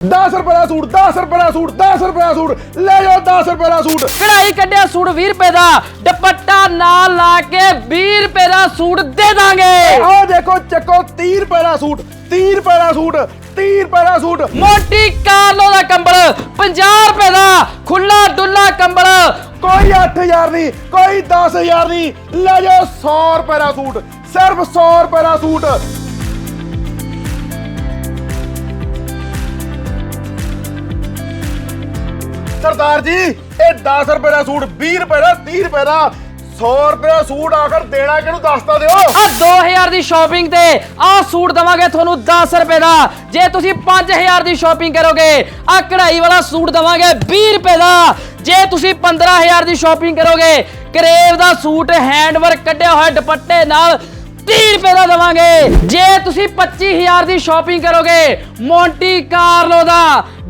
10 ਰੁਪਏ ਦਾ ਸੂਟ 10 ਰੁਪਏ ਦਾ ਸੂਟ 10 ਰੁਪਏ ਦਾ ਸੂਟ ਲੈ ਜਾਓ 10 ਰੁਪਏ ਦਾ ਸੂਟ ਕਢਾਈ ਕੱਢਿਆ ਸੂਟ 20 ਰੁਪਏ ਦਾ ਦੁਪੱਟਾ ਨਾਲ ਲਾ ਕੇ 20 ਰੁਪਏ ਦਾ ਸੂਟ ਦੇ ਦਾਂਗੇ ਆਹ ਦੇਖੋ ਚੱਕੋ 30 ਰੁਪਏ ਦਾ ਸੂਟ 30 ਰੁਪਏ ਦਾ ਸੂਟ 30 ਰੁਪਏ ਦਾ ਸੂਟ ਮੋਟੀ ਕਾਰਲੋ ਦਾ ਕੰਬਲ 50 ਰੁਪਏ ਦਾ ਖੁੱਲਾ ਡੁੱਲਾ ਕੰਬਲ ਕੋਈ 8000 ਨਹੀਂ ਕੋਈ 10000 ਨਹੀਂ ਲੈ ਜਾਓ 100 ਰੁਪਏ ਦਾ ਸੂਟ ਸਿਰਫ 100 ਰੁਪਏ ਦਾ ਸੂਟ ਸਰਦਾਰ ਜੀ, ਇਹ 10 ਰੁਪਏ ਦਾ ਸੂਟ 20 ਰੁਪਏ ਦਾ 30 ਰੁਪਏ ਦਾ 100 ਰੁਪਏ ਦਾ ਸੂਟ ਆਖਰ ਦੇਣਾ ਕਿਹਨੂੰ ਦੱਸਤਾ ਦਿਓ? ਆ 2000 ਦੀ ਸ਼ਾਪਿੰਗ ਤੇ ਆ ਸੂਟ ਦਵਾਂਗੇ ਤੁਹਾਨੂੰ 10 ਰੁਪਏ ਦਾ। ਜੇ ਤੁਸੀਂ 5000 ਦੀ ਸ਼ਾਪਿੰਗ ਕਰੋਗੇ, ਆ ਕਢਾਈ ਵਾਲਾ ਸੂਟ ਦਵਾਂਗੇ 20 ਰੁਪਏ ਦਾ। ਜੇ ਤੁਸੀਂ 15000 ਦੀ ਸ਼ਾਪਿੰਗ ਕਰੋਗੇ, ਕਰੇਵ ਦਾ ਸੂਟ ਹੈਂਡਵਰਕ ਕੱਢਿਆ ਹੋਇਆ ਦੁਪੱਟੇ ਨਾਲ 30 ਰੁਪਏ ਦਾ ਦਵਾਂਗੇ। ਜੇ ਤੁਸੀਂ 25000 ਦੀ ਸ਼ਾਪਿੰਗ ਕਰੋਗੇ ਮੌਂਟੀ ਕਾਰਲੋ ਦਾ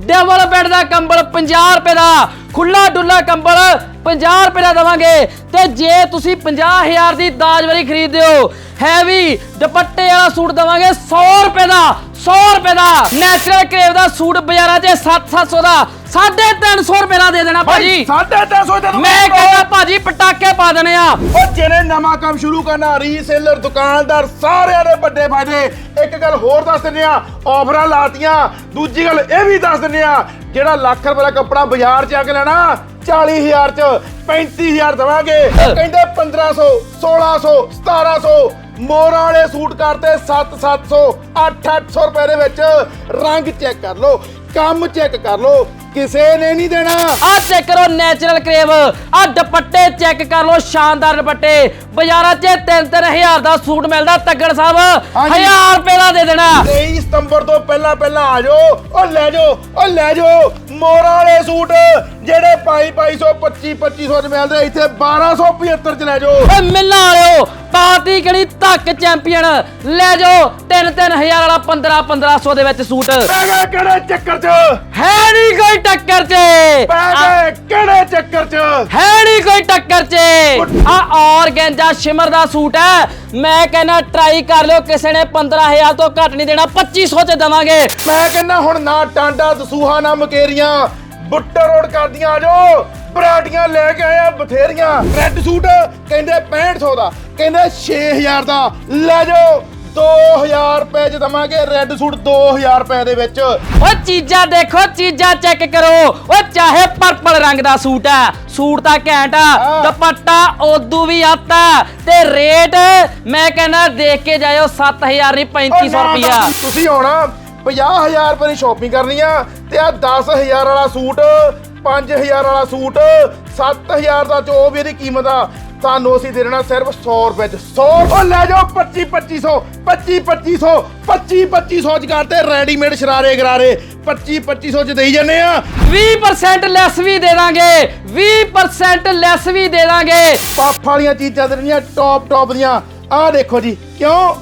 ਡਬਲ ਬੈੱਡ ਦਾ ਕੰਬਲ 50 ਰੁਪਏ ਦਾ ਖੁੱਲਾ ਡੁੱਲਾ ਕੰਬਲ 50 ਰੁਪਏ ਦਾ ਦਵਾਂਗੇ। ਤੇ ਜੇ ਤੁਸੀਂ 50000 ਦੀ ਦਾਜਵਰੀ ਖਰੀਦਦੇ ਹੋ ਹੈਵੀ ਦੁਪੱਟੇ ਵਾਲਾ ਸੂਟ ਦਵਾਂਗੇ 100 ਰੁਪਏ ਦਾ 100 ਰੁਪਏ ਦਾ। ਨੈਚੁਰਲ ਕਰੇਵ ਦਾ ਸੂਟ ਬਾਜ਼ਾਰਾਂ 'ਚ 7-700 ਦਾ 350 ਰੁਪਏ ਦਾ ਦੇ ਦੇਣਾ ਭਾਜੀ। 350 ਦੇ ਮੈਂ ਕਹਿੰਦਾ ਭਾਜੀ ਪਟਾਕੇ ਪਾ ਦੇਣੇ ਆ। ਉਹ ਜਿਹਨੇ ਨਵਾਂ ਕੰਮ ਸ਼ੁਰੂ ਕਰਨਾ ਰੀਸੇਲਰ ਦੁਕਾਨਦਾਰ ਸਾਰਿਆਂ ਦੇ ਵੱਡੇ ਫਾਇਦੇ। ਇੱਕ ਗੱਲ ਹੋਰ ਦੱਸ ਦਿੰਦੇ ਆ ਆਫਰਾਂ ਲਾਤੀਆਂ। ਦੂਜੀ ਗੱਲ ਇਹ ਵੀ ਦੱਸ ਦਿੰਦੇ ਆ ਜਿਹੜਾ ਲੱਖ ਰੁਪਏ ਦਾ ਕੱਪੜਾ ਬਾਜ਼ਾਰ 'ਚ ਆ ਕੇ ਲੈਣਾ 40000 'ਚ 35000 ਦਵਾਂਗੇ। ਕਹਿੰਦੇ 1500 1600 1700 ਮੋਰਾਂ ਵਾਲੇ ਸੂਟ ਕਰਤੇ 7-700 8-800 ਰੁਪਏ ਦੇ ਵਿੱਚ ਰੰਗ ਚੈੱਕ ਕਰ ਲਓ ਕੰਮ ਚੈੱਕ ਕਰ ਲਓ। ਕਿਸੇ ਨੇ ਨਹੀਂ ਦੇਣਾ। ਆ ਚੈੱਕ ਕਰੋ ਨੈਚੁਰਲ ਕਰੇਵ ਆ ਦੁਪੱਟੇ ਚੈੱਕ ਕਰ ਲਓ ਸ਼ਾਨਦਾਰ ਦੁਪੱਟੇ। ਬਾਜ਼ਾਰਾਂ 'ਚ 3-3000 ਦਾ ਸੂਟ ਮਿਲਦਾ ਤੱਗੜ ਸਾਹਿਬ। ਹਾਂਜੀ। 1000 ਰੁਪਏ ਦਾ ਦੇ ਦੇਣਾ। 23 ਸਤੰਬਰ ਤੋਂ ਪਹਿਲਾਂ ਪਹਿਲਾਂ ਆ ਜਾਓ। ਉਹ ਲੈ ਜਾਓ ਉਹ ਲੈ ਜਾਓ। ਮੋਰਾਂ ਵਾਲੇ ਸੂਟ ਜਿਹੜੇ 2200 25 2500 ਚ ਮਿਲਦੇ ਇੱਥੇ 1275 ਚ ਲੈ ਜਾਓ। ਓਏ ਮਿਲਣਾ ਵਾਲਿਓ ਪਾਰਟੀ ਕਿਹੜੀ ਧੱਕ ਚੈਂਪੀਅਨ? ਲੈ ਜਾਓ 3-3000 ਵਾਲਾ 15-1500 ਦੇ ਵਿੱਚ ਸੂਟ। ਪੈ ਗਏ ਕਿਹੜੇ ਚੱਕਰ ਚ? ਹੈ ਨਹੀਂ ਕੋਈ ਟੱਕਰ 'ਚ। ਪੈ ਗਏ ਕਿਹੜੇ ਚੱਕਰ ਚ? ਹੈ ਨਹੀਂ ਕੋਈ ਟੱਕਰ 'ਚ। ਆ ਔਰਗੈਂਜਾ ਸ਼ਿਮਰ ਦਾ ਸੂਟ ਹੈ। ਮੈਂ ਕਹਿੰਦਾ ਟਰਾਈ ਕਰ ਲਿਓ ਕਿਸੇ ਨੇ 15000 ਤੋਂ ਘੱਟ ਨਹੀਂ ਦੇਣਾ 2500 ਚ ਦੇਵਾਂਗੇ। ਮੈਂ ਕਹਿੰਦਾ ਹੁਣ ਨਾ ਟਾਂਡਾ ਦਸੂਹਾ ਨਾ ਮਕੇਰੀਆਂ। ਬੁੱਟਰ ਰੋਡ ਕਰਦੀਆਂ ਆ ਜਾਓ। ਬਰਾਡੀਆਂ ਲੈ ਕੇ ਆਏ ਆ ਬਥੇਰੀਆਂ। ਰੈੱਡ ਸੂਟ ਕਹਿੰਦੇ 6500 ਦਾ ਕਹਿੰਦੇ 6000 ਦਾ। ਲੈ ਜਾਓ 2000 ਰੁਪਏ ਚ ਦਵਾਂਗੇ ਰੈੱਡ ਸੂਟ 2000 ਰੁਪਏ ਦੇ ਵਿੱਚ। ਓ ਚੀਜ਼ਾਂ ਦੇਖੋ ਚੀਜ਼ਾਂ ਚੈੱਕ ਕਰੋ। ਓ ਚਾਹੇ ਪਰਪਲ ਰੰਗ ਦਾ ਸੂਟ ਹੈ ਸੂਟ ਤਾਂ ਘੈਂਟ ਆ। ਦੁਪੱਟਾ ਉਦੋਂ ਵੀ ਆਤਾ ਤੇ ਰੇਟ ਮੈਂ ਕਹਿੰਦਾ ਦੇਖ ਕੇ ਜਾਇਓ 7000 ਨਹੀਂ 3500 ਉਹ ਨਾ ਰੁਪਿਆ ਤੁਸੀਂ ਆਉਣਾ 50000 ਰੁਪਏ ਦੀ ਸ਼ਾਪਿੰਗ ਕਰਨੀ ਆ ਤੇ ਆ 10000 ਵਾਲਾ ਸੂਟ 5000 ਵਾਲਾ ਸੂਟ 7000 ਦਾ ਜੋ ਵੀ ਇਹਦੀ ਕੀਮਤ ਆ ਤੁਹਾਨੂੰ ਅਸੀਂ ਦੇ ਦੇਣਾ ਸਿਰਫ 100 ਰੁਪਏ ਚ। 100 ਉਹ ਲੈ ਜਾਓ 25 2500 25 2500 25 2500 ਚ ਕਰਤੇ ਰੈਡੀਮੇਡ ਸ਼ਰਾਰੇ ਗਰਾਰੇ। 25 2500 ਚ ਦੇਈ ਜੰਨੇ ਆ। 20% ਲੈਸ ਵੀ ਦੇ ਦਾਂਗੇ। 20% ਲੈਸ ਵੀ ਦੇ ਦਾਂਗੇ। ਪੱਫ ਵਾਲੀਆਂ ਚੀਜ਼ਾਂ ਦੇਣੀਆਂ ਟੌਪ ਟੌਪ ਦੀਆਂ। ਆਹ ਦੇਖੋ ਜੀ ਕਿਉਂ?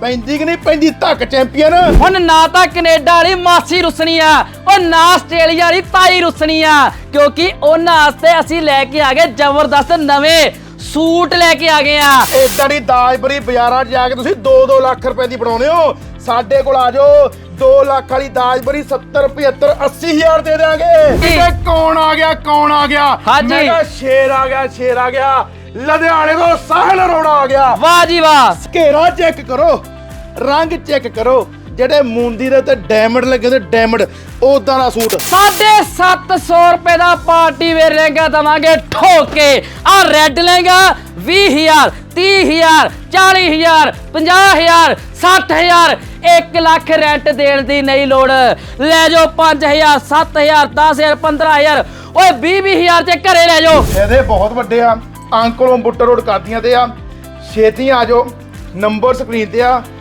ਪੈਂਦੀ ਕਿ ਨਹੀਂ ਪੈਂਦੀ ਧੱਕ ਚੈਂਪੀਅਨ? ਹੁਣ ਨਾ ਤਾਂ ਕੈਨੇਡਾ ਵਾਲੀ ਮਾਸੀ ਰੁੱਸਣੀ ਆ ਉਹ ਨਾ ਆਸਟ੍ਰੇਲੀਆ ਵਾਲੀ ਤਾਈ ਰੁੱਸਣੀ ਆ ਕਿਉਂਕਿ ਉਹਨਾਂ ਵਾਸਤੇ ਅਸੀਂ ਲੈ ਕੇ ਆ ਗਏ ਜ਼ਬਰਦਸਤ ਨਵੇਂ ਸੂਟ ਲੈ ਕੇ ਆ ਗਏ ਆ। ਏਦਾਂ ਦੀ ਦਾਜ ਬਰੀ ਬਾਜ਼ਾਰਾਂ 'ਚ ਜਾ ਕੇ ਤੁਸੀਂ 2-2 ਲੱਖ ਰੁਪਏ ਦੀ ਬਣਾਉਨੇ ਹੋ। ਸਾਡੇ ਕੋਲ ਆ ਜਾਓ 2 ਲੱਖ ਵਾਲੀ ਦਾਜ ਬਰੀ 70 75 80 ਹਜ਼ਾਰ ਦੇ ਦਿਆਂਗੇ। ਕਿਤੇ ਕੌਣ ਆ ਗਿਆ ਕੌਣ ਆ ਗਿਆ? ਹਾਂਜੀ। ਮੈਂ ਕਿਹਾ ਸ਼ੇਰ ਆ ਗਿਆ ਸ਼ੇਰ ਆ ਗਿਆ। ਲੁਧਿਆਣੇ ਤੋਂ ਸਾਹਿਲ ਅਰੋੜਾ ਆ ਗਿਆ। ਵਾਹ ਜੀ ਵਾਹ। ਘੇਰਾ ਚੈੱਕ ਕਰੋ ਰੰਗ ਚੈੱਕ ਕਰੋ ਜਿਹੜੇ ਮੁੰਦੀ ਦੇ ਤੇ ਡਾਇਮੰਡ ਲੱਗੇ ਤੇ ਡਾਇਮੰਡ ਉਦਾਂ ਦਾ ਸੂਟ। 750 ਰੁਪਏ ਦਾ ਪਾਰਟੀ ਵੇਅਰ ਲਹਿੰਗਾ ਦਵਾਂਗੇ ਠੋਕ। ਆ ਰੈੱਡ ਲਹਿੰਗਾ 20000 30000 40000 50000 60000 1 ਲੱਖ ਰੈਂਟ ਦੇਣ ਦੀ ਨਹੀਂ ਲੋੜ। ਲੈ ਜਾਓ 5000 7000 10000 15000 ਓਏ 20 20000 ਚ ਘਰੇ ਲੈ ਜਾਓ। ਇਹਦੇ ਬਹੁਤ ਵੱਡੇ ਆ। ਅੰਕਲੋਂ ਬੁੱਟਰ ਰੋਡ ਕਰਦੀਆਂ ਤੇ ਆ। ਛੇਤੀ ਆ ਜਾਓ। ਨੰਬਰ ਸਕਰੀਨ ਤੇ ਆ।